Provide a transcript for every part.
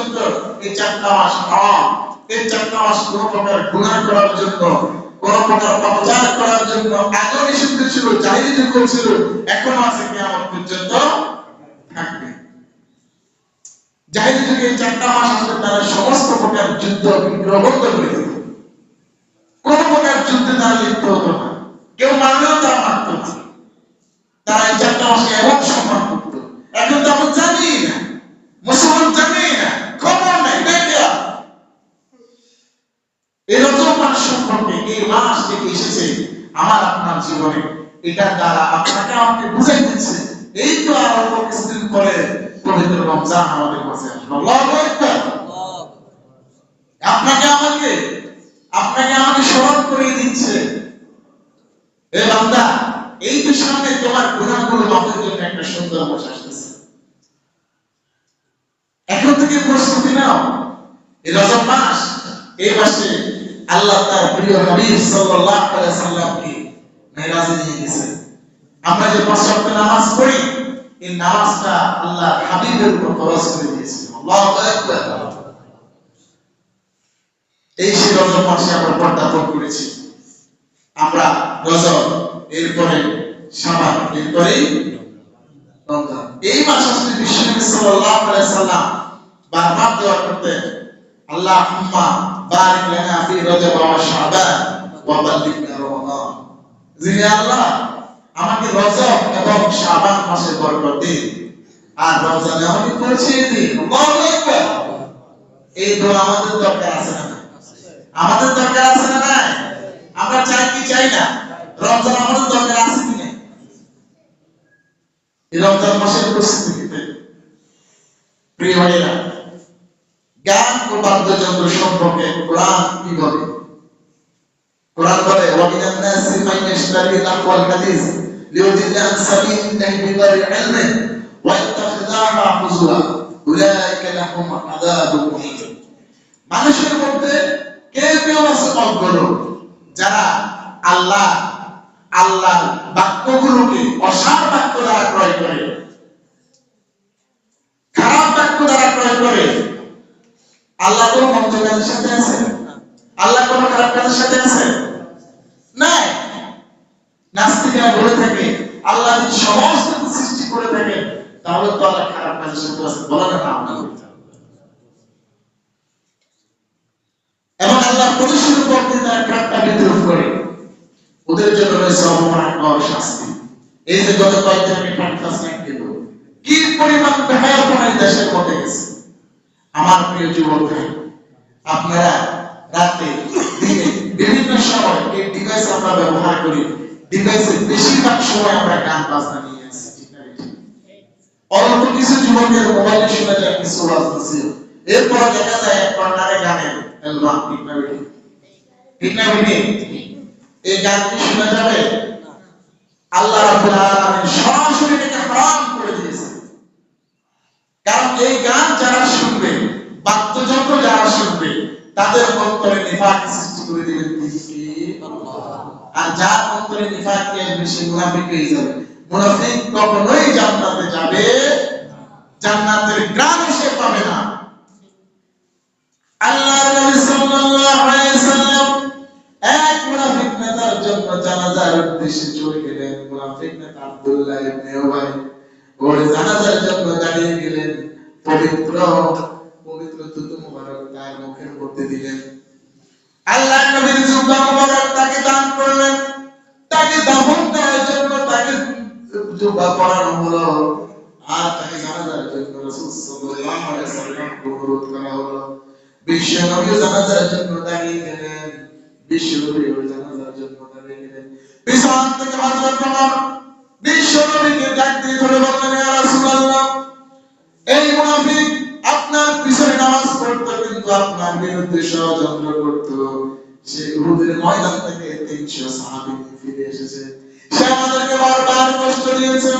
পর্যন্ত এই চারটা মাস হারাম এই চারটা মাস কোন প্রকার গুনাহ করার জন্য কোন প্রকার অপচার করার জন্য নিষিদ্ধ ছিল আছে কিয়ামত পর্যন্ত থাকবে। এই চারটা মাস তারা সমস্ত প্রকার যুদ্ধ বিগ্রহ বন্ধ করে কোন প্রকার যুদ্ধে তারা লিপ্ত হতো না। কেউ মারলেও তারা মারত না। তারা এই চারটা মাসকে এমন সম্মান করত। এখন তো আমরা জানি না। মুসলমান জানি না খবর নাই দেখে এই রজব মাস সম্পর্কে এই মাস থেকে এসেছে আমার আপনার জীবনে। এটা দ্বারা আপনাকে আমাকে বুঝাই দিচ্ছে। এই তো আর অল্প কিছুদিন পরে পবিত্র রমজান আমাদের কাছে আপনাকে আমাকে আপনাকে আমাকে স্মরণ করে দিচ্ছে। এ বান্দা, এই তো সামনে তোমার গুণাগুলো মাপের জন্য একটা সুন্দর মাস আসতেছে। এখন থেকে প্রস্তুতি নাও। এই রজব মাস এই মাসে আল্লাহ তার প্রিয় হাবিব সাল্লাল্লাহু আলাইহি সাল্লামকে মেরাজে নিয়ে গেছেন আমরা যে পাঁচ ওয়াক্ত নামাজ পড়ি, এই নামাজটা আল্লাহ হাবিবের উপর খরচ করে দিয়েছেন আল্লাহু আকবার। এই সে রজব মাসে আমরা পর্দা পর্দাপণ করেছি। আমরা রজব, এরপরে শাবান এরপরেই রমজান। এই মাস আসলে বিশ্বনবী সাল্লাল্লাহু আলাইহি সাল্লাম বারবার দোয়া করতেন। লানা ফি রজব ওয়া শাবান ওয়া বাল্লিগনা রমাদান যিনি আল্লাহ আমাকে রজব এবং শাবান মাসে বরকত দিন। আর রমজানে আমাকে দিন। এই দোয়া আমাদের দরকার আছে না আমাদের দরকার আছে না নাই? আমরা চাই কি চাই না? রমজান আমাদের দরকার আছে কি না এই রমজান মাসের প্রস্তুতিতে প্রিয় ভাইরা জ্ঞান ও বাদ্যযন্ত্র সম্পর্কে কোরআন কি বলে? কোরআন বলে ওয়ামিন আন-নাস মান ইয়াশতারি আল-আকওয়াল হাদিস লিউদিল্লা আন সাবিলিল্লাহি বিগাইরি ইলমি ওয়া ইত্তাখিযাহা হুজুরা উলাইকা লাহুম আযাবুন মুহিম. মানুষের মধ্যে কে কেউ আছে অজ্ঞ যারা আল্লাহ, আল্লাহর বাক্যগুলোকে অসার বাক্য দ্বারা ক্রয় করে। খারাপ বাক্য দ্বারা ক্রয় করে। আল্লাহ কোন সাথে আল্লাহ কোন খারাপ কাজের সাথে নাই। নাস্তিকরা বলে থাকে, আল্লাহ যদি সমস্ত সৃষ্টি করে থাকে, তাহলে তো আল্লাহ খারাপ কাজের সাথে আছে। না না আমরা এবং আল্লাহ উপর দিয়ে তারা ট্রাকটা বিদ্রোহ করে। ওদের জন্য রয়েছে অবমাননাকর শাস্তি। এই যে গত কয়েকদিন আমি দিল কি পরিমাণ বেহায়াপনা এই দেশের মধ্যে গেছে? আমার প্রিয় যুবক আপনারা রাতে দিনে বিভিন্ন সময় এই ডিভাইস আমরা ব্যবহার করি ডিভাইসের বেশিরভাগ সময় আমরা গান, বাজনা নিয়ে আসি? অল্প কিছু যুবকের মোবাইলে শোনা যায় কিছু দিছিল এরপর দেখা যায় এক কর্নারে গানের অ্যালবাম? এই গান কি শোনা যাবে আল্লাহ সরাসরি এটাকে হারাম কারণ এই গান যারা শুনবে, বাদ্যযন্ত্র যারা শুনবে, তাদের অন্তরে নিফাক সৃষ্টি করে দিবেন আর যার অন্তরে নিফাক কে বেশি মুনাফিক হয়ে যাবে। মুনাফিক কখনোই জান্নাতে যাবে জান্নাতের গ্রাম সে পাবে না। পবিত্র পবিত্র দুধ মুবারক তার মুখের মধ্যে দিলেন। আল্লাহ নবীর জুব্বা মুবারক তাকে দান করলেন। তাকে দাফন করার জন্য তাকে জুব্বা পরানো হলো। আর তাকে জানাজার জন্য রাসূল সাল্লাল্লাহু আলাইহি অনুরোধ করা হলো। বিশ্ব নবী জানাজার জন্য দাঁড়িয়ে গেলেন। বিশ্ব নবী জানাজার জন্য দাঁড়িয়ে গেলেন। পিছন থেকে হযরত ওমর। বিশ্ব নবীকে ডাক দিয়ে ধরে বললেন ইয়া রাসূলুল্লাহ এই মুনাফিক আপনার পিছনে নামাজ পড়তো কিন্তু আপনার বিরুদ্ধে ষড়যন্ত্র করতো। সে উহুদের ময়দান থেকে তিনশো সাহাবী ফিরে এসেছে। সে আমাদেরকে বারবার কষ্ট দিয়েছে।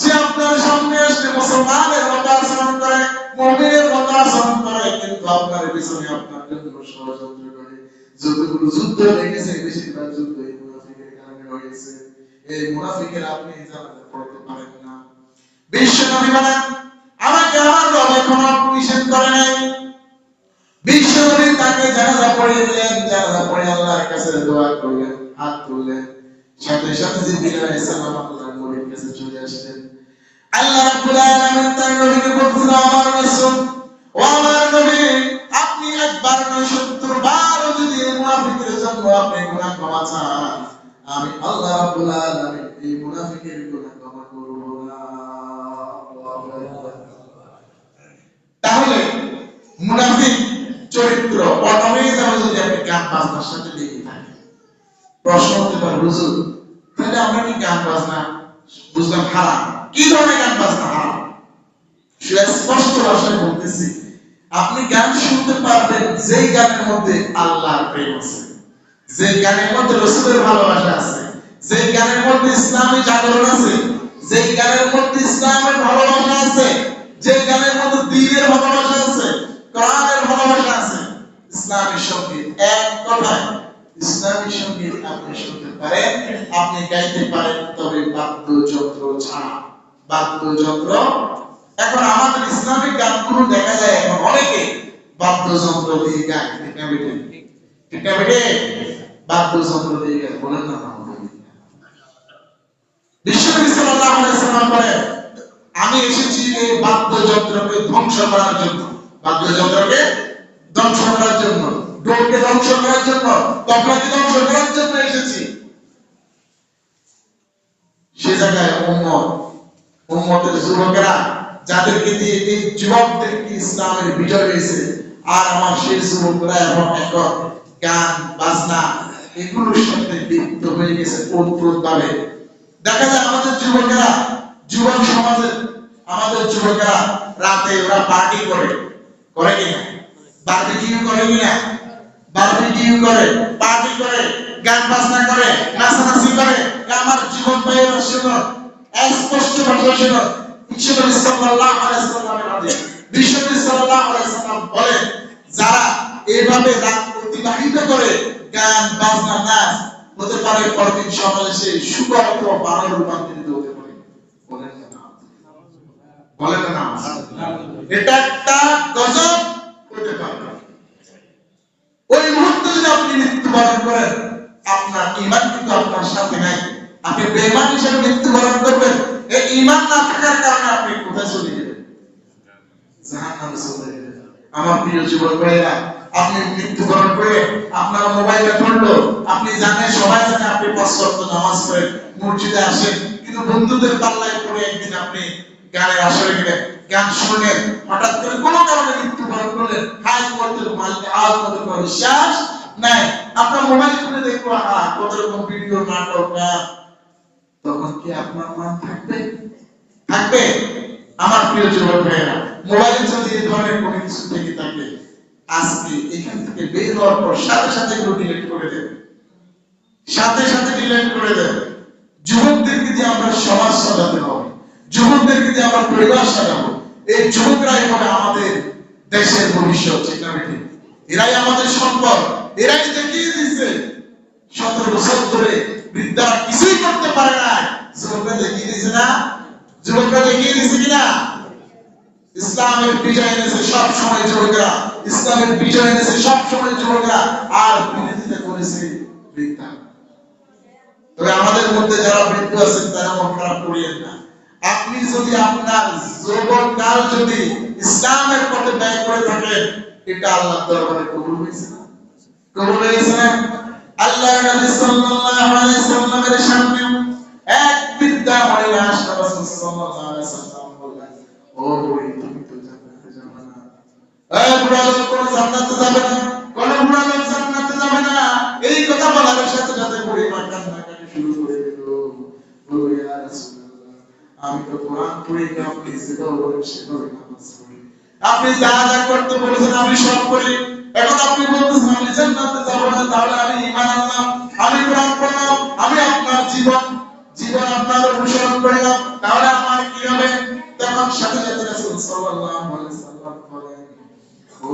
সে আপনার সামনে এসে মুসলমানের মতো আচরণ করে, মুমিনের মতো আচরণ করে, কিন্তু আপনার পিছনে আপনার জন্য ষড়যন্ত্র করে। যতগুলো যুদ্ধ লেগেছে বেশিরভাগ যুদ্ধ এই মুনাফিকের কারণে হয়েছে এই মুনাফিকের আপনি জানাতে পড়তে পারেন না। বিশ্ব নবী বলেন, আমাকে আমার রব এখনও নিষেধ করে নাই। বিশ্বনবী তাকে জানাজা পড়িয়ে দিলেন, জানাজা পড়ে আল্লাহর কাছে দোয়া করলেন, হাত তুললেন। সাথে সাথে জিবরিল আলাইহিস সালাম আল্লাহর নবীর কাছে চলে আসলেন। আল্লাহ রাব্বুল আলামিন তার নবীকে বলছেন আমার রাসূল, ও আমার নবী, আপনি একবার নয় সত্তর বার যদি মুনাফিকের জন্য আপনি গুনাহ ক্ষমা চান, আমি আল্লাহ রাব্বুল আলামিন এই মুনাফিকের গুনাহ ক্ষমা করব না। তাহলে মুনাফিক চরিত্র অটমেই যাবে যদি আপনি গান বাজনার সাথে লেগে থাকেন। প্রশ্ন হতে পারে, হুজুর, তাহলে আমরা কি গান বাজনা বুঝলাম হারাম? কি ধরনের গান বাজনা হারাম? সেটা স্পষ্ট ভাষায় বলতেছি। আপনি গান শুনতে পারবেন যেই গানের মধ্যে আল্লাহর প্রেম আছে গানের মধ্যে রসুলের ভালোবাসা আছে যে গানের মধ্যে ইসলামী জাগরণ আছে গানের মধ্যে ইসলামের ভালোবাসা আছে যে গানের মধ্যে দ্বীনের ভালোবাসা আছে আছে ইসলামী সংগীত এক কথায়, ইসলামী সংগীত আপনি শুনতে পারেন, আপনি গাইতে পারেন, তবে বাদ্যযন্ত্র ছাড়া। বাদ্যযন্ত্র? এখন আমাদের ইসলামিক গানগুলো দেখা যায় এখন অনেকে বাদ্যযন্ত্র দিয়ে গায়। ঠিক না বেটে? ঠিক না বেটে? বাদ্যযন্ত্র দিয়ে গায়। বলেন না আমি এসেছি এই বাদ্যযন্ত্রকে ধ্বংস করার জন্য। বাদ্যযন্ত্রকে ধ্বংস করার জন্য। ডোরকে ধ্বংস করার জন্য তবলাকে ধ্বংস করার জন্য এসেছি। সে জায়গায় উম্মত, উম্মতের যুবকেরা, যাদেরকে দিয়ে এই যুবকদেরকে ইসলামের বিজয় হয়েছে, আর আমার সেই যুবকরা এখন এখন গান, বাজনা, এগুলোর সাথে লিপ্ত হয়ে গেছে ওতপ্রোত ভাবে দেখা যায় আমাদের যুবকেরা, যুবক সমাজের, আমাদের যুবকেরা রাতে ওরা পার্টি করে করে কিনা? করে করে পার্টি করে, গান বাজনা করে নাচানাচি করে, আমার জীবন ভাইয়েরা শুনো স্পষ্ট সাল্লাম বলেন যারা এইভাবে রাত অতিবাহিত করে গান, বাজনা, নাচ, হতে পারে পরদিন সকালে সে অথবা রূপান্তরিত হতে পারে। না। এটা একটা গজব হতে পারে ওই মুহূর্তে যদি আপনি মৃত্যুবরণ করেন আপনার ইমান কিন্তু আপনার সাথে নাই বেঈমান হিসেবে মৃত্যুবরণ করবেন। এই ইমান না থাকার কারণে আপনি কোথায় চলে আমার প্রিয় যুবক ভাইয়েরা, আপনি মৃত্যুবরণ করে আপনার মোবাইলে ধরলো আপনি জানেন, সবাই জানে আপনি পাঁচ নামাজ পড়েন, মসজিদে আসেন, কিন্তু বন্ধুদের পাল্লায় পড়ে একদিন আপনি গানের আসরে গেলেন, গান শুনলেন, হঠাৎ করে কোনো কারণে মৃত্যুবরণ করলেন। হাই করতে মালিক করতে কোনো বিশ্বাস নাই, আপনার মোবাইল খুলে দেখব হ্যাঁ কত রকম ভিডিও নাটক, গান। তখন কি আপনার মান থাকবে? থাকবে। আমার প্রিয় যুবক ভাইয়েরা মোবাইলে যদি এই ধরনের কোনো কিছু থেকে থাকে আজকে এখান থেকে বের হওয়ার পর সাথে সাথে এগুলো ডিলিট করে দেবে সাথে সাথে ডিলিট করে দেবে যুবকদেরকে দিয়ে আমরা সমাজ সাজাতে হবে। যুবকদেরকে দিয়ে আমরা পরিবার সাজাবো। এই যুবকরাই হবে আমাদের দেশের ভবিষ্যৎ, ঠিক এরাই আমাদের সম্পদ। এরাই দেখিয়ে দিচ্ছে সতেরো বছর ধরে বৃদ্ধারা কিছুই করতে পারে না যুবকরা দেখিয়ে দিছে না? যুবকরা দেখিয়ে দিছে কিনা? ইসলামের বিজয় এনেছে সব সময় যুবকরা। ইসলামের বিজয় এনেছে সব সময় যুবকরা। আর বিরোধিতা করেছে তবে আমাদের মধ্যে যারা বৃদ্ধ আছেন, তারা মন খারাপ করিয়েন না। আপনি যদি আপনার যৌবন কাল যদি ইসলামের পথে ব্যয় করে থাকেন, এটা আল্লাহ দরবারে কবুল হয়েছে কবুল হয়েছে না? আল্লাহ নবী সাল্লাল্লাহু আলাইহি সাল্লামের সামনে এক রাসূল সাল্লাল্লাহু আলাইহি সাল্লাম বললেন, ও তুমি তো জান্নাতে যাবে না। কোন জান্নাতে যাবে না, কোন জান্নাতে যাবে না। এই কথা বলার সাথে সাথে শুরু করে দিল। ইয়া রাসূলুল্লাহ, আমি তো কোরআন আপনি আপনি যা যা করতে বলেছেন, আমি সব করি। এখন আপনি বলতেছেন আমি জান্নাতে যাব না তাহলে আমি ঈমান আনলাম আমি কোরআন পড়লাম আমি আপনার জীবন জীবন আপনার অনুসরণ করলাম। তাহলে আমার কি হবে? তখন সাথে সাথে রাসূল সাল্লাল্লাহু আলাইহি সাল্লাম বলেন ও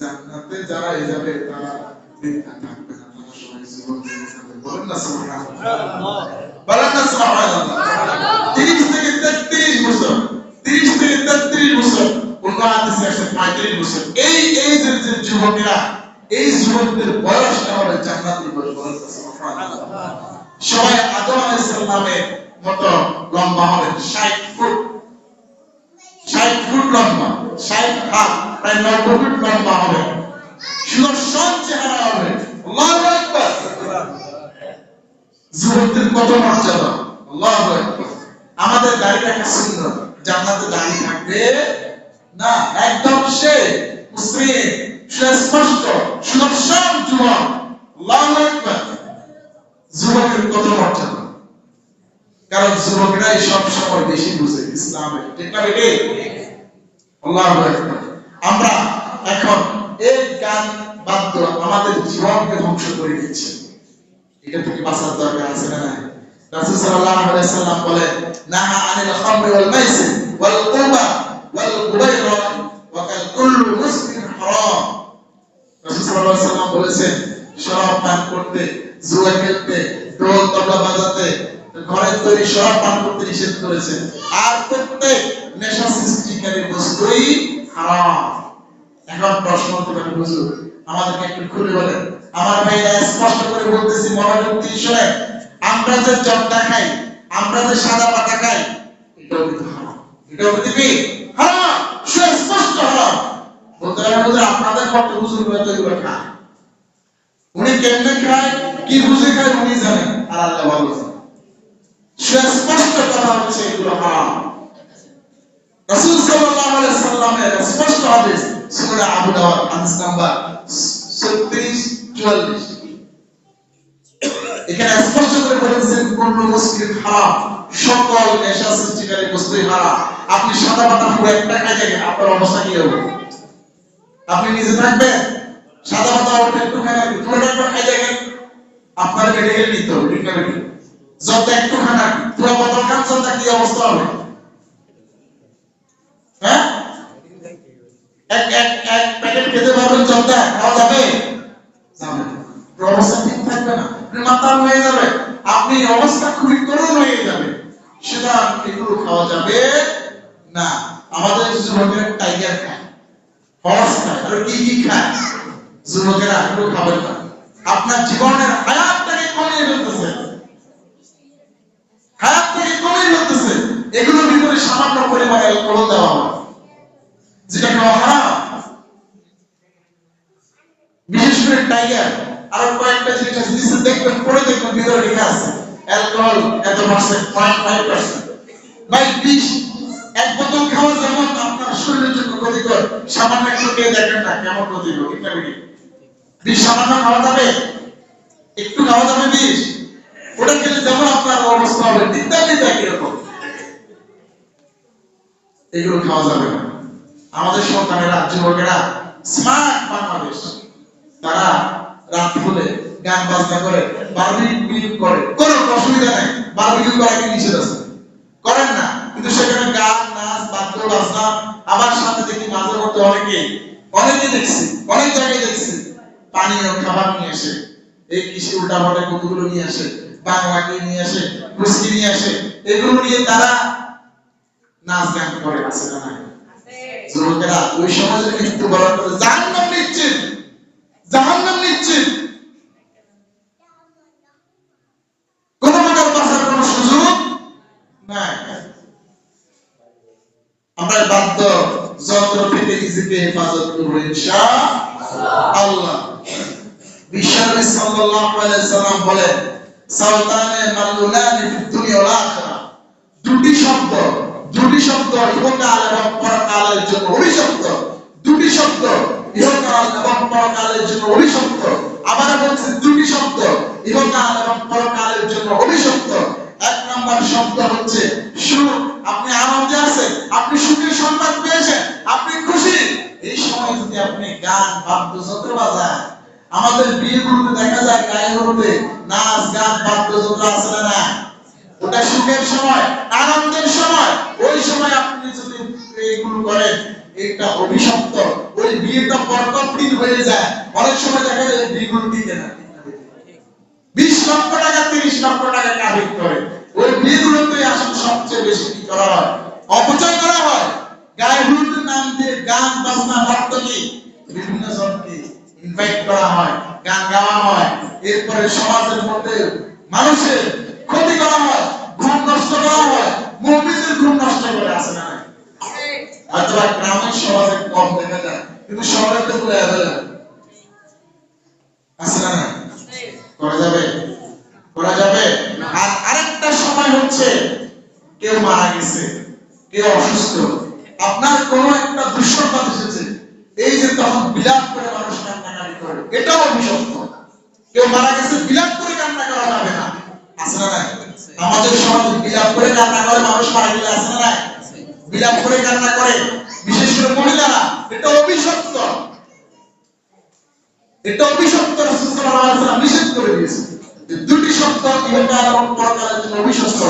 জান্নাতে যারা যাবে তারা বৃদ্ধা থাকবে না। তারা সবাই জীবন দিয়ে যাবে। বলেন না সুবহানাল্লাহ। বলেন না সুবহানাল্লাহ। 30 থেকে 33 বছর 30 থেকে করেছেন এই এই যে যে যুবকেরা, এই যুবকদের বয়সটা হবে জান্নাতি বয়স বলেন তো, সুবহানাল্লাহ। সবাই আদম আলাইহিস মতো লম্বা হবে 60 ফুট। 60 ফুট লম্বা 60 হাত, প্রায় 90 ফুট লম্বা হবে। সুদর্শন চেহারা হবে। কত আমাদের দাড়ি রাখা সুন্দর থাকবে। না, একদম সে মুসলিম সুস্পষ্ট সুদর্শন যুবক। যুবকের কত মর্যাদা কারণ যুবকরাই সব সময় বেশি বুঝে ইসলামের ঠিক না আল্লাহু আমরা এখন এই গান বাদ্য আমাদের জীবনকে ধ্বংস করে দিচ্ছে। এটা থেকে বাঁচার দরকার আছে না রাসূল সাল্লাল্লাহু আলাইহি সাল্লাম বলেন, নাহা আনিল খামরি ওয়াল মাইসির ওয়াল কুরবা ওয়া কাল কুল্লু মুসলিম হারাম রাসূল সাল্লাল্লাহু আলাইহি সাল্লাম বলেছেন, শরাব পান করতে, জুয়া খেলতে, ঢোল তবলা বাজাতে, ঘরের তৈরি শরাব পান করতে নিষেধ করেছেন। আর প্রত্যেক নেশা সৃষ্টিকারী বস্তুই হারাম। এখন প্রশ্ন হতে পারে, হুজুর, আমাদেরকে একটু খুলে বলেন। আমার ভাইরা স্পষ্ট করে বলতেছি মনোযোগ দিয়ে শোনেন আমরা যে জর্দা খাই, আমরা যে সাদা পাতা খাই, এটাও কিন্তু হারাম। এটাও কিন্তু কি? হারাম! সুস্পষ্ট হারাম! বলতে হুজুর আপনাদের কত হুজুর এগুলো খায় উনি কেমনে খায়? কি বুঝে খায় উনি জানেন আর আল্লাহ ভালো জানেন সুস্পষ্ট কথা হচ্ছে এগুলো হারাম। রাসূল সাল্লাল্লাহু আলাইহি সাল্লামের স্পষ্ট হাদিস সূরা আবু দাউদ, হাদিস নাম্বার 36 44 এখানে স্পষ্ট করে বলেছেন কোন মুসলিম হারাম। সকল নেশা সৃষ্টিকারী বস্তুই হারাম। আপনি সাদা পাতা পুরো একটা খাই দেখেন আপনার অবস্থা কি হবে? আপনি নিজে থাকবেন, সাদা পাতা ওটা একটু খাই রাখবেন পুরোটা একবার খাই দেখেন আপনার মেডিকেল নিতে হবে, ঠিক না যত একটু খানা পুরো বোতল খান যত কি অবস্থা হবে? হ্যাঁ? এক এক এক প্যাকেট খেতে পারবেন চলতে খাওয়া যাবে না। আপনার অবস্থা ঠিক থাকবে না আপনি মাতাল হয়ে যাবে আপনি অবস্থা খুবই করুণ হয়ে যাবে সেটা এগুলো খাওয়া যাবে না আমাদের যুবকেরা টাইগার খায় হর্স খায় আর কি কি খায় যুবকেরা এগুলো খাবেন না। আপনার জীবনের হায়াতটাকে কমিয়ে ফেলতেছে। হায়াতটাকে কমিয়ে ফেলতেছে। এগুলোর ভিতরে সামান্য পরিমাণে অ্যালকোহল দেওয়া যেটা খাওয়া হারাম। বিশেষ করে টাইগার, আর কয়েকটা জিনিস আছে। নিচে দেখবেন পরে দেখবেন, ভিতরে লেখা আছে, অ্যালকোহল এত percent, point five percent. By বিশ এক বোতল খাওয়া যেমন আপনার শরীরের জন্য ক্ষতিকর। সামান্য একটু খেয়ে দেখেন না, কেমন ক্ষতিকর ঠিক? বিষ সামান্য খাওয়া যাবে? একটু খাওয়া যাবে বিষ ওটা খেলে যেমন আপনার অবস্থা হবে। তেমনি দেয় কীরকম এগুলো খাওয়া যাবে না। আমাদের সন্তানেরা যুবকেরা স্মার্ট বাংলাদেশ। তারা রাত হলে গান বাজনা করে বারবিকিউ করে। কোনো অসুবিধা নাই। বারবিকিউ করা কি নিষেধ আছে। করেন না। কিন্তু সেখানে গান, নাচ, বাদ্য, বাজনা, আবার সাথে দেখি মাঝে মধ্যে অনেকে অনেকে দেখছি, অনেক জায়গায় দেখছি। পানীয় খাবার নিয়ে আসে। এই কৃষি কতগুলো নিয়ে আসে? নিয়ে আসে? নিয়ে আসে? এগুলো নিয়ে তারা নাচ গান করে, আছে না? যুবকেরা ওই মৃত্যু বরণ করে, জাহান্নাম নিশ্চিত! জাহান্নাম নিশ্চিত! আমরা বাধ্য, যন্ত্র থেকে নিজেকে হেফাজত করব ইনশাআল্লাহ বিশ্বনবী সাল্লাল্লাহু আলাইহি সাল্লাম বলেন, সালতানে মালুনানি ফিদ দুনিয়া ওয়াল আখিরাহ। দুটি শব্দ দুটি শব্দ, ইহকাল এবং পরকালের জন্য অভিশপ্ত দুটি শব্দ, ইহকাল এবং পরকালের জন্য অভিশপ্ত আবার বলছে, দুটি শব্দ, ইহকাল এবং পরকালের জন্য অভিশপ্ত এক নাম্বার শব্দ হচ্ছে সুখ। আপনি আনন্দে আছেন আপনি সুখের সংবাদ পেয়েছেন, আপনি খুশি। এই সময় যদি আপনি গান, বাদ্যযন্ত্র বাজান আমাদের বিয়েগুলোতে দেখা যায় গায়েগুলোতে নাচ, গান বাদ্যযন্ত্র আছে না না ওটা সুখের সময়, আনন্দের সময়। ওই সময় আপনি যদি এইগুলো করেন এটা অভিশপ্ত, ওই বিয়েটা বরকতহীন হয়ে যায়। অনেক সময় দেখা যায় বিয়েগুলো টিকে না। বিশ লক্ষ টাকা, তিরিশ লক্ষ টাকা কাবিন করে। ওই বিয়েগুলোতে আসলে সবচেয়ে বেশি কি করা হয়? অপচয় করা হয়? গায়ে হলুদের নাম দিয়ে গান, বাজনা নর্তকী বিভিন্ন জনকে ইনভাইট করা হয়, গান গাওয়া হয়, এরপরে সমাজের মধ্যে মানুষের ক্ষতি করা হয়, ঘুম নষ্ট করা হয় মুমিনের ঘুম নষ্ট করে আছে না? হয়তো গ্রামের সমাজে কম দেখা যায়, কিন্তু শহরে তো পুরো আছে না? করা যাবে? করা যাবে? আর আরেকটা সময় হচ্ছে, কেউ মারা গেছে, কেউ অসুস্থ। আপনার কোন একটা দুঃসংবাদ এসেছে, এই যে তখন বিলাপ করে মানুষ এটাও কেউ মারা গেছে, বিলাপ করে কান্না করা যাবে না। আছে না আমাদের সমাজে বিলাপ করে কান্না করে, মানুষ মারা গেলে আছে না বিলাপ করে কান্না করে, বিশেষ করে মহিলারা, এটা অভিশপ্ত। এটা অভিশপ্ত নিষেধ করে দিয়েছে দুটি শব্দ ইহকাল এবং পরকালের জন্য অভিশপ্ত।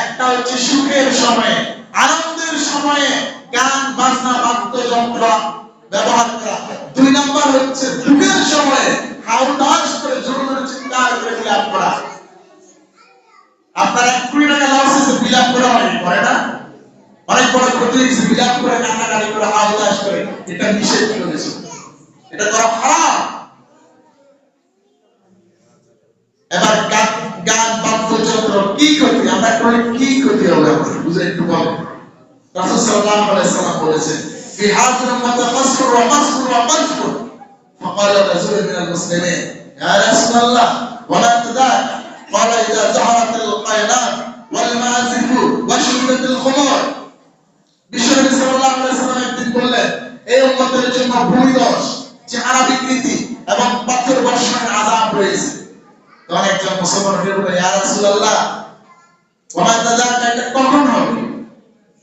একটা হচ্ছে সুখের সময়ে, আনন্দের সময়ে গান, বাজনা, বাদ্যযন্ত্র ব্যবহার করা দুই নাম্বার হচ্ছে, দুঃখের সময়ে হাউতাস করে জোরে জোরে চিৎকার করে বিলাপ করা। আপনার এক কোটি টাকা লস হয়েছে, বিলাপ করে অনেক করে না? অনেক বড় ক্ষতি হয়েছে, বিলাপ করে কান্নাকাটি করে হাউতাস করে। এটা নিষেধ করেছে এটা করা হারাম। এবার গান বাদ্যযন্ত্র কি ক্ষতি? আমরা করে কি ক্ষতি হবে? আমাদের বুঝে একটু বল রাসূল সাল্লাল্লাহু আলাইহি সাল্লাম বলেছেন في هذه الأمة قصر وقصر وقذف فقال رجل من المسلمين يا رسول الله ولا تداك قال إذا ظهرت القينات والمعازف وشربت الخمور বিশ্বনবী সাল্লাল্লাহু আলাইহি সাল্লাম একদিন বললেন এই উম্মতের জন্য ভূমিধস চেহারা বিকৃতি এবং পাথর বর্ষণের আযাব রয়েছে তখন একজন মুসলমান উঠে বলল ইয়া রাসূলুল্লাহ ওমা তাজাকা এটা কখন হবে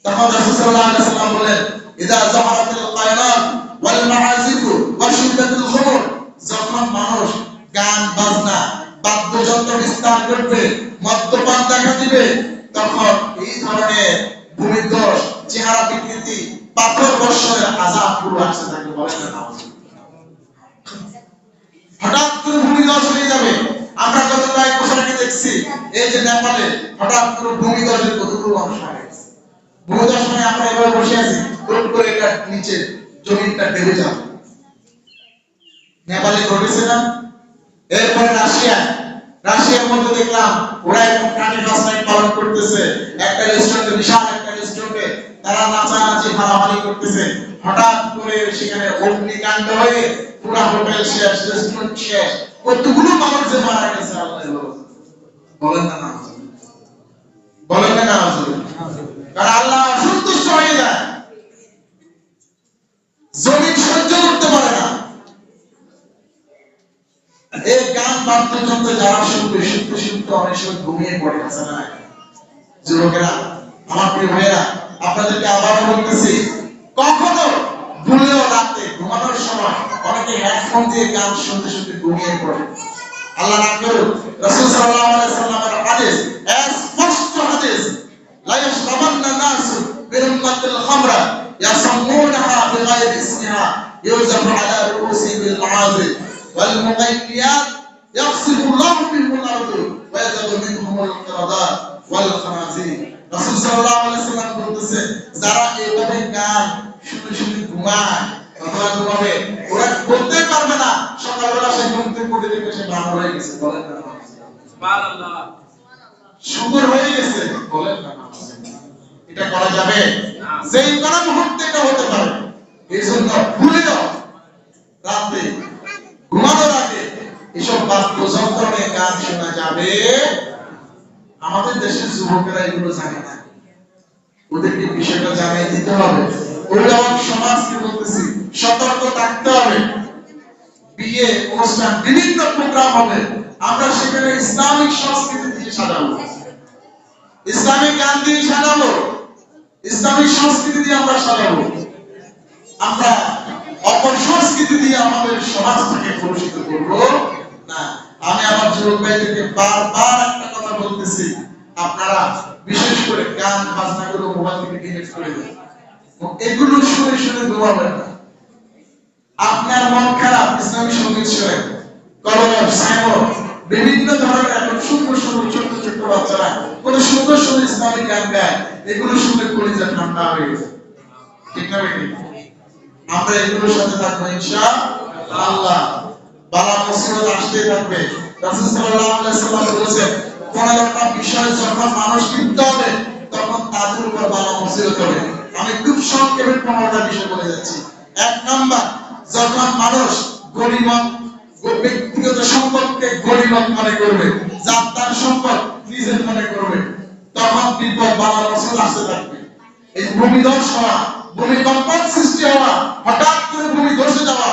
তখন রাসূল সাল্লাল্লাহু আলাইহি সাল্লাম বলেন কায়নাত ওয়াল মাআজিফ ওয়া শিদ্দাতুল খুমর যখন মানুষ গান, বাজনা, বাদ্যযন্ত্র বিস্তার করবে, মদ্যপান দেখা দিবে, তখন এই ধরনের ভূমিধস চেহারা বিকৃতি, পাথর বর্ষণের আযাব পুরো আসতে থাকে বলেন না হঠাৎ করে ভূমিধস হয়ে যাবে। আমরা গত কয়েক বছর আগে দেখছি, এই যে নেপালে হঠাৎ করে ভূমিধসের কতগুলো মানুষ মারা ভূমিধস মানে আমরা এভাবে বসে আছি। হুট করে এটা নিচে জমিনটা ডেবে যাবে নেপালে ঘটেছে না এরপরে রাশিয়া। রাশিয়ার মধ্যে দেখলাম ওরা এখন কাটি ফার্স্ট পালন করতেছে। একটা রেস্টুরেন্টে বিশাল একটা রেস্টুরেন্টে তারা নাচানাচি হারাহারি করতেছে। হঠাৎ করে সেখানে অগ্নিকাণ্ড হয়ে পুরো হোটেল শেষ রেস্টুরেন্ট শেষ। কতগুলো মানুষ যে মারা গেছে, আল্লাহ বলেন না বলেন না না কারণ আল্লাহ অসন্তুষ্ট হয়ে যায়। জমিন সহ্য করতে পারে না। এই গান বাদ্যযন্ত্র যারা শুনবে, শুনতে শুনতে অনেক সময় ঘুমিয়ে পড়ে, আছে না? যুবকেরা, আমার প্রিয় ভাইয়েরা, আপনাদেরকে আবারও বলতেছি, কখনো ভুলেও রাতে ঘুমানোর সময় অনেকে হেডফোন দিয়ে গান শুনতে শুনতে ঘুমিয়ে পড়ে। আল্লাহ না করুক, রাসূল সাল্লাল্লাহু আলাইহি সাল্লামের হাদিস স্পষ্ট হাদিস লা ইয়াশরাবান্না নাস মিন উম্মাতিল খামরা ইয়াসাম্মুনাহা বিগাইরি ইসমিহা ইউজাফু আলা রুউসি বিল মাআজিব ওয়াল মুগাইয়াত يقصف الله منهم الأرض ويذهب منهم القردات والخنازير রাসূল সাল্লাল্লাহু আলাইহি সাল্লাম বলতেছে যারা এইভাবে গান শুনে শুনে ঘুমায় অথবা ঘুমাবে ওরা বলতে পারবে না সকালবেলা সে ঘুম থেকে উঠে দেখে সে ভালো হয়ে গেছে বলেন না সুবহানাল্লাহ সুন্দর হয়ে গেছে। বলেন না এটা করা যাবে। যেই কোনো মুহূর্তে এটা হতে পারে। এই জন্য ভুলেও রাতে ঘুমানোর আগে এসব বাদ্যযন্ত্র নিয়ে গান শোনা যাবে। আমাদের দেশের যুবকেরা এগুলো জানে না। ওদেরকে বিষয়টা জানিয়ে দিতে হবে। অভিভাবক সমাজকে বলতেছি সতর্ক থাকতে হবে। বিয়ে অনুষ্ঠান বিভিন্ন প্রোগ্রাম হবে। আমরা সেখানে ইসলামিক সংস্কৃতি দিয়ে সাজাবো। ইসলামিক গান দিয়ে সাজাবো। ইসলামিক সংস্কৃতি দিয়ে আমরা সাজাবো। আমরা অপর সংস্কৃতি দিয়ে আমাদের সমাজটাকে কলুষিত করব। না, আমি আমার যুবক ভাইদেরকে বারবার একটা কথা বলতেছি। আপনারা বিশেষ করে গান, বাজনাগুলো মোবাইল থেকে ডিলিট করে দেন। এগুলো শুনে শুনে ঘুমাবেন না আপনার মন খারাপ, ইসলামী সংগীত শুনে কলম সাইমন। বিভিন্ন ধরনের এখন সুন্দর সুন্দর ছোট্ট ছোট্ট বাচ্চারা কোন সুন্দর সুন্দর ইসলামিক গান গায়। এগুলো শুনে কলিজা ঠান্ডা হয়ে আমরা এগুলোর সাথে থাকব ইনশাআল্লাহ। বালা মুসিবত আসতে থাকবে। সাল্লাল্লাহু আলাইহি সাল্লাম বলেছেন কোন একটা বিষয় যখন মানুষ লিপ্ত হবে, তখন তাদের উপর বালা মুসিবত হবে। আমি খুব সংক্ষেপে পনেরোটা বিষয় বলে যাচ্ছি। এক নাম্বার, যখন মানুষ ব্যক্তিগত সম্পদকে গরিমত মনে করবে যার তার সম্পদ নিজের মনে করবে তখন বিপদ বালা মুসিবত আসতে থাকবে। এই ভূমিধস হওয়া ভূমিকম্পন সৃষ্টি হওয়া হঠাৎ করে ভূমি ধসে যাওয়া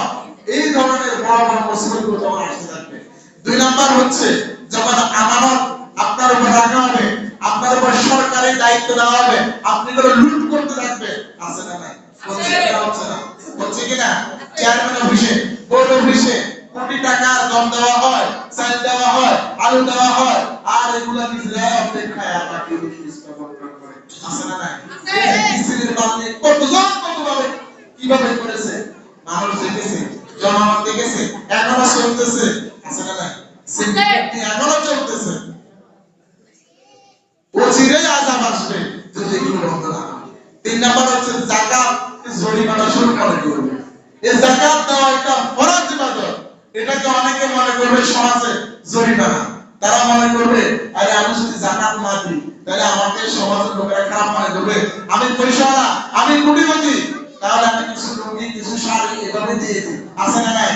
এই ধরনের বড় বড় মুসিবতগুলো তখন আসতে থাকবে। দুই নাম্বার হচ্ছে যখন আমানত আপনার উপর রাখা হবে আপনার উপর সরকারি দায়িত্ব দেওয়া হবে আপনি করে লুট করতে থাকবে আছে না নাই? হচ্ছে কি না? হচ্ছে না? হচ্ছে কি চেয়ারম্যান অফিসে বোর্ড অফিসে টাকা দম দেওয়া হয় চাল দেওয়া হয় আলু দেওয়া হয় আর এগুলা নিজেরা অপেক্ষায় আর বাকি করে। আছে না নাই? স্ত্রীর বান্দি কতজন কতভাবে কীভাবে করেছে? মানুষ দেখেছে জনগণ দেখেছে এখনও চলতেছে। আছে না নাই? সিন্ডিকেট এখনও চলতেছে। অচিরেই আজাব আসবে যদি এগুলো বন্ধ না তিন নাম্বার হচ্ছে জাকাত জরিমানা শুরু করে দিবে এই জাকাত দেওয়া একটা ফরজ ইবাদত এটাকে অনেকে মনে করবে সমাজে জরিমানা তারা মনে করবে আরে আমি যদি জাকাত না দিই তাহলে আমাকে সমাজের লোকেরা খারাপ মনে করবে। আমি পয়সাওয়ালা আমি কোটিপতি তাহলে আমি কিছু কিছু এভাবে দিয়ে দিই। আছে না নাই?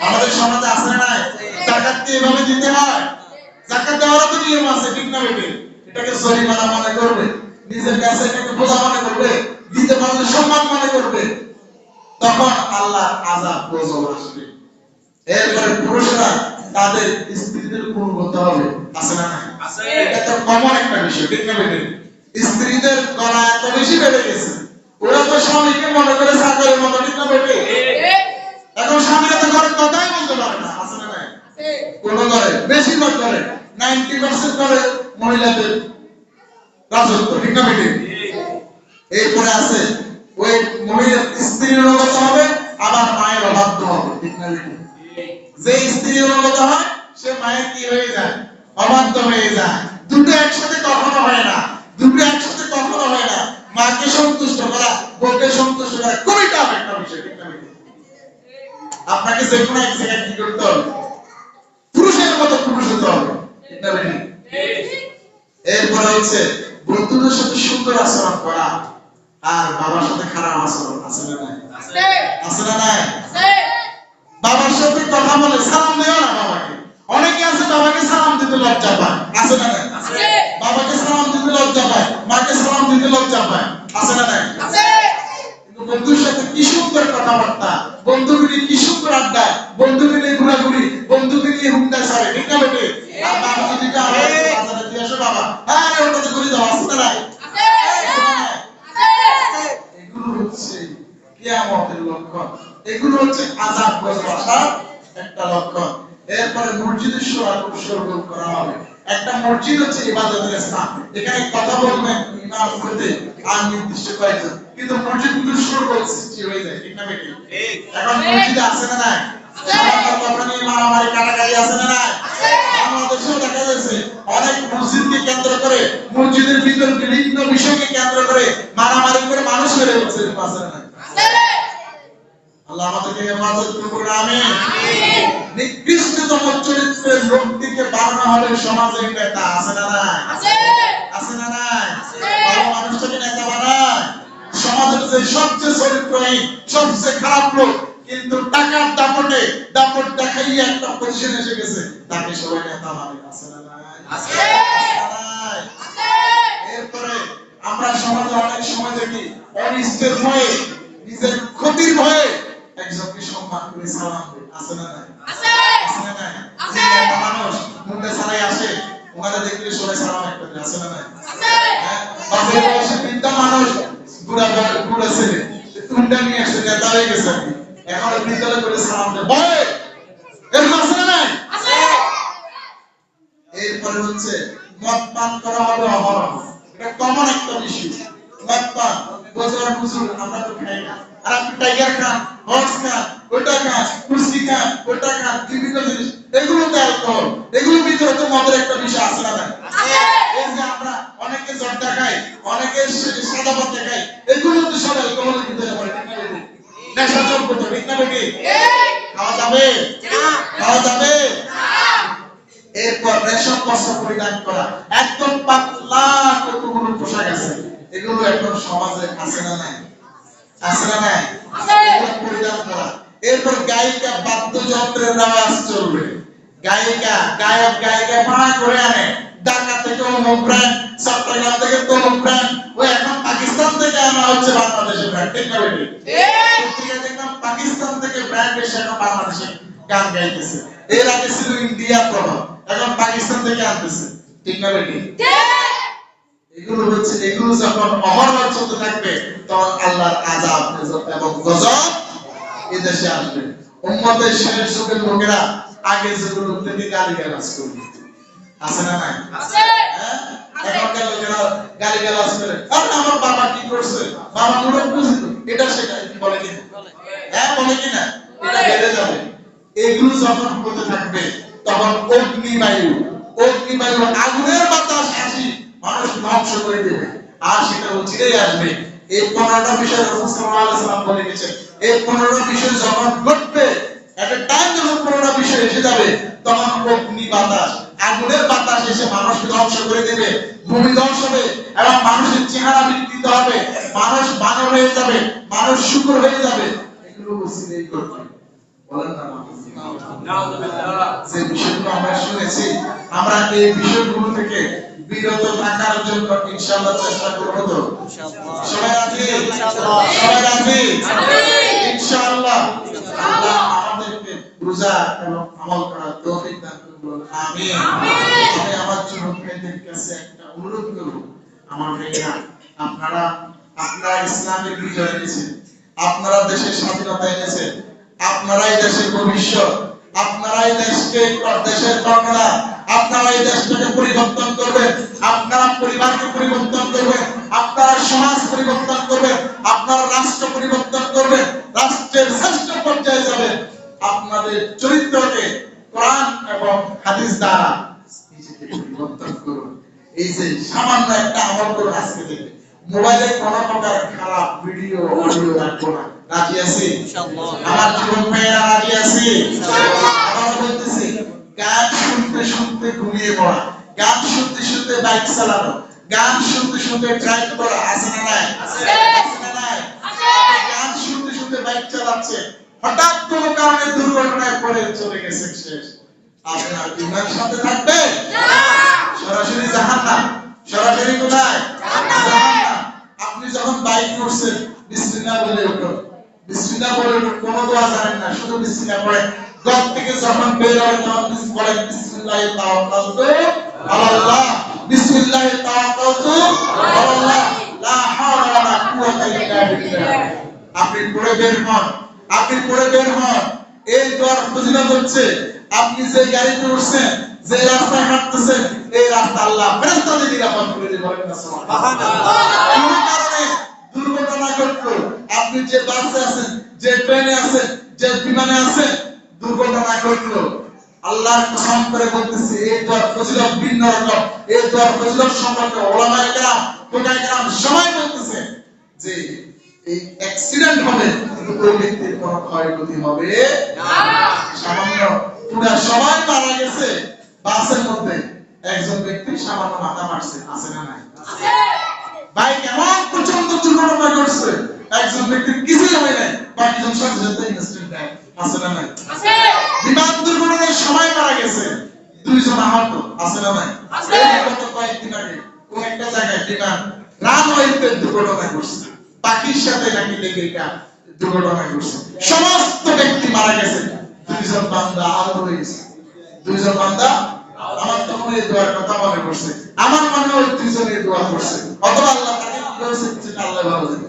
আমাদের সমাজে আছে না নাই? জাকাত কি এভাবে দিতে হয়? জাকাত দেওয়ারও তো নিয়ম আছে ঠিক না বেটে এটাকে জরিমানা মনে করবে। নিজের কাছে এটাকে বোঝা মনে করবে। দিতে পারলে সম্মান মনে করবে। তখন আল্লাহ আজাব গজব আসবে। এরপরে পুরুষরা তাদের স্ত্রীদের গুণ করতে হবে আছে না আছে। এটা তো কমন একটা বিষয় ঠিক না বেটে স্ত্রীদের গলা এত বেশি বেড়ে গেছে ওরা তো স্বামীকে মনে করে চাকরের মতো ঠিক না বেটে এখন স্বামীরা তো ঘরে কথাই বলতে পারে না আছে না কোন করে বেশিরভাগ করে নাইনটি পার্সেন্ট করে মহিলাদের রাজত্ব ঠিক না বেটে এরপরে আছে ওই মহিলা স্ত্রীর অনুগত হবে আবার মায়ের অবাধ্য হবে ঠিক না বেটে যে স্ত্রী অনুগত হয় সে মায়ের কি হয়ে যায়? অবাধ্য হয়ে যায়। দুটো একসাথে কখনো হয় না। দুটো একসাথে কখনো হয় না। মাকে সন্তুষ্ট করা বউকে সন্তুষ্ট করা খুবই টাফ একটা বিষয় আপনাকে যে কোনো এক জায়গায় কি করতে হবে? পুরুষের মতো পুরুষ হতে হবে। এরপরে হচ্ছে বন্ধুদের সাথে সুন্দর আচরণ করা আর বাবার সাথে খারাপ আচরণ আছে না নাই? আছে। না নাই? বাবার সাথে কথা বলে সালাম দেও না বাবাকে? অনেকে আছে বাবাকে সালাম দিতে লজ্জা পায়। আছে না নাই? বাবাকে সালাম দিতে লজ্জা পায় মাকে সালাম দিতে লজ্জা পায়। আছে না নাই? কিন্তু বন্ধুর সাথে কি সুন্দর কথাবার্তা? বন্ধুকে নিয়ে কি সুন্দর আড্ডা? বন্ধুকে নিয়ে ঘোরাঘুরি? বন্ধুকে নিয়ে হুন্ডা ছাড়ে ঠিক না বেটে? বাবা যদি বাজারে দিয়ে আসো বাবা। হ্যাঁ রে ওটাতে করে দাও আছে না নাই? এগুলো হচ্ছে কিয়ামতের লক্ষণ। এগুলো হচ্ছে গজব আসার একটা লক্ষণ। এরপরে মসজিদের সুরাকুর সরগোল করা হবে। একটা মসজিদ হচ্ছে ইবাদতের স্থান। এখানে কথা বলবেন ইমাম খতিব আর নির্দিষ্ট কয়েকজন। কিন্তু মসজিদ কিন্তু সৃষ্টি হয়ে যায় ঠিক না বেটি এখন মসজিদে আছে না নাই? মারামারি কাটাকাটি আছে না নাই? বাংলাদেশেও দেখা যাচ্ছে অনেক মসজিদকে কেন্দ্র করে মসজিদের ভিতর বিভিন্ন বিষয়কে কেন্দ্র করে মারামারি করে মানুষ মেরে হচ্ছে আছে না আল্লাহ আমাদেরকে হেফাজত করুন আমিন। নিকৃষ্টতম চরিত্রের লোকটিকে বানানো হবে সমাজের নেতা আছে না নাই? আছে। না নাই? ভালো মানুষটাকে নেতা বানায়? সমাজের যে সবচেয়ে চরিত্রহীন সবচেয়ে খারাপ লোক কিন্তু টাকার দাপটে দাপট দেখাইয়ে একটা পজিশন এসে গেছে তাকে সবাই নেতা মানে আছে না নাই? আছে। আছে। এরপরে আমরা সমাজে অনেক সময় দেখি অনিষ্টের ভয়ে নিজের ক্ষতির ভয়ে একজনকে সম্মান করে সালাম দেয়। আছে না নাই? আছে! না নাই? আছে। মানুষ মুন্ডে ছাড়াই আসে ওনারা দেখলে সবাই সালাম একটা দেয়, আছে না নাই? হ্যাঁ? বাপের বয়সে বৃদ্ধা মানুষ বুড়া বুড়া ছেলে তুন্ডা নিয়ে আসে নেতা হয়ে গেছে। এখন বিদ্যালয় করে সালাম দেয়। ভয়! এরকম আছে না নাই? এরপরে হচ্ছে মদ পান করা হবে অহরহ এটা কমন একটা বিষয় মদ পান বছর বুঝুন আর আপনি টাইগার খান হর্স খান ওটা খান কুস্তি খান ওটা খান বিভিন্ন জিনিস এগুলো তো অ্যালকোহল এগুলোর ভিতরে তো মদের একটা বিষয় আছে না নাই এই যে আমরা অনেকে জর্দা খাই অনেকে সাদা পাতা খাই এগুলো তো সব অ্যালকোহলের ভিতরে খাওয়া যাবে খাওয়া যাবে এরপর রেশম বস্ত্র পরিধান করা একদম পাতলা কতগুলো পোশাক আছে এগুলো এখন সমাজে আছে না নাই আছে না নাই এগুলো পরিধান করা এরপর গায়িকা বাদ্যযন্ত্রের আওয়াজ চলবে। গায়িকা গায়ক গায়িকা ভাড়া করে আনে। ঢাকা থেকে অমুক ব্র্যান্ড চট্টগ্রাম থেকে তমুক ব্র্যান্ড ও এখন পাকিস্তান থেকে আনা হচ্ছে বাংলাদেশের ব্র্যান্ড ঠিক না পত্রিকা দেখলাম পাকিস্তান থেকে ব্র্যান্ড এসে এখন বাংলাদেশে গান গাইতেছে। এর আগে ছিল ইন্ডিয়া প্রভাব এখন পাকিস্তান থেকে আনতেছে। ঠিক না বেটি? এগুলো হচ্ছে এগুলো যখন অহরহ চলতে থাকবে তখন আল্লাহর আযাব এবং গজব এদেশে আসবে। উম্মতের শেষ যুগের লোকেরা আগে যেগুলো থেকে গালি গালাজ করবে। আছে না নাই? হ্যাঁ? এখনকার লোকেরা গালি গালাজ করে আরে আমার বাবা কি করছে? বাবা মুরব বুঝিত এটা সেটা বলে কিনা হ্যাঁ বলে কিনা এটা বেড়ে যাবে। এগুলো যখন হতে থাকবে তখন অগ্নিবায়ু অগ্নিবায়ু আগুনের বাতাস আসি মানুষ ধ্বংস করে দেবে। আর সেটা অচিরেই আসবে। এই পনেরোটা বিষয় রসুল সাল্লাল্লাহু আলাইহি সাল্লাম বলে গেছেন এই পনেরোটা বিষয় যখন ঘটবে একটা টাইম যখন পনেরোটা বিষয় এসে যাবে তখন অগ্নি বাতাস আগুনের বাতাস এসে মানুষকে ধ্বংস করে দেবে ভূমি ধ্বংস হবে এবং মানুষের চেহারা বিকৃত হবে মানুষ বানর হয়ে যাবে মানুষ শুকর হয়ে যাবে। এগুলো ওসিলেই করবে বলেন না যে বিষয়গুলো আমরা শুনেছি আমরা এই বিষয়গুলো থেকে বিরত থাকার জন্য ইনশাআল্লাহ চেষ্টা করব তো। সবাই রাজি সবাই রাজি ইনশাআল্লাহ। আল্লাহ আমাদেরকে রোজা এবং আমল করার তৌফিক দান করুন আমিন। আমি আমার যুবক কাছে একটা অনুরোধ করব আমার ভাইয়েরা আপনারা আপনারা ইসলামের বিজয় এনেছেন। আপনারা দেশের স্বাধীনতা এনেছেন। আপনারাই দেশের ভবিষ্যৎ। আপনারাই দেশকে দেশের কর্মরা আপনারা এই দেশটাকে পরিবর্তন করবেন আপনারা পরিবারকে পরিবর্তন করবেন আপনারা সমাজ পরিবর্তন করবেন আপনারা রাষ্ট্র পরিবর্তন করবেন রাষ্ট্রের শ্রেষ্ঠ পর্যায়ে যাবেন আপনাদের চরিত্রকে কোরআন এবং হাদিস দ্বারা নিজেকে পরিবর্তন করুন। এই যে সামান্য একটা আমল করুন আজকে থেকে। মোবাইলে কোন প্রকার খারাপ ভিডিও অডিও রাখব না। রাজি আছি? আমার জীবন ভাইয়েরা রাজি আছি? আবার বলতেছি গান শুনতে শুনতে ঘুমিয়ে পড়া। গান শুনতে শুনতে বাইক চালানো। গান শুনতে শুনতে ড্রাইভ করা আছে না নাই? আছে। না নাই? গান শুনতে শুনতে বাইক চালাচ্ছে। হঠাৎ কোনো কারণে দুর্ঘটনায় পড়ে চলে গেছে শেষ। আপনার ইমান সাথে থাকবে? সরাসরি জাহান্নাম। সরাসরি কোথায়? জাহান্নাম। আপনি যখন বাইক করছেন বিসমিল্লাহ বলে উঠুন। বিসমিল্লাহ বলে উঠুন কোনো দোয়া জানেন না শুধু বিসমিল্লাহ পড়ে। ঘর থেকে যখন বের হবেন তখন বলেন বিসমিল্লাহ তাওয়াক্কালতু আলাল্লাহ বিসমিল্লাহ তাওয়াক্কালতু আলাল্লাহ লা হাওলা ওয়ালা কুওয়াতা ইল্লা বিল্লাহ। আপনি পড়ে বের হন আপনি পড়ে বের হন। এই দোয়ার ফজিলত হচ্ছে আপনি যে গাড়িতে উঠছেন যে রাস্তায় হাঁটতেছেন এই রাস্তা আল্লাহ ফেরেশতা দিয়ে নিরাপদ করে বলেন সুবহানাল্লাহ। কোনো কারণে দুর্ঘটনা ঘটলো আপনি যে বাসে আছেন যে ট্রেনে আছেন যে বিমানে আছেন দুর্ঘটনা ঘটলো। আল্লাহর কসম করে বলতেছি এই দোয়ার ফজিলত ভিন্ন রকম এই দোয়ার ফজিলত সম্পর্কে ওলামায়ে কেরাম ফুকায়ে কেরাম সবাই বলতেছে যে এই অ্যাক্সিডেন্ট হবে কিন্তু ওই ব্যক্তির কোনো ক্ষয়ক্ষতি হবে সামান্য পুরা সবাই মারা গেছে বাসের মধ্যে একজন ব্যক্তি সামান্য মাথা মারছে আছে না নাই? বাইক এমন প্রচণ্ড দুর্ঘটনা ঘটছে। একজন ব্যক্তি কিছুই হয় নাই বাকিজন সাথে সাথে ইনস্ট্যান্ট দেয় আছে না নাই বিমান দুর্ঘটনায় সবাই মারা গেছে দুইজন আহত আছে না নাই এই গত কয়েকদিন আগে কোন একটা জায়গায় বিমান রানওয়েতে দুর্ঘটনা ঘটছে পাখির সাথে নাকি লেগে দুর্ঘটনা ঘটছে সমস্ত ব্যক্তি মারা গেছে দুইজন বান্দা আহত হয়েছে দুইজন বান্দা আমার তখন এই দোয়ার কথা মনে পড়ছে আমার মনে হয় দুইজনের দোয়া করছে। অথবা আল্লাহ তাকে কি করেছে আল্লাহ ভালো জানে।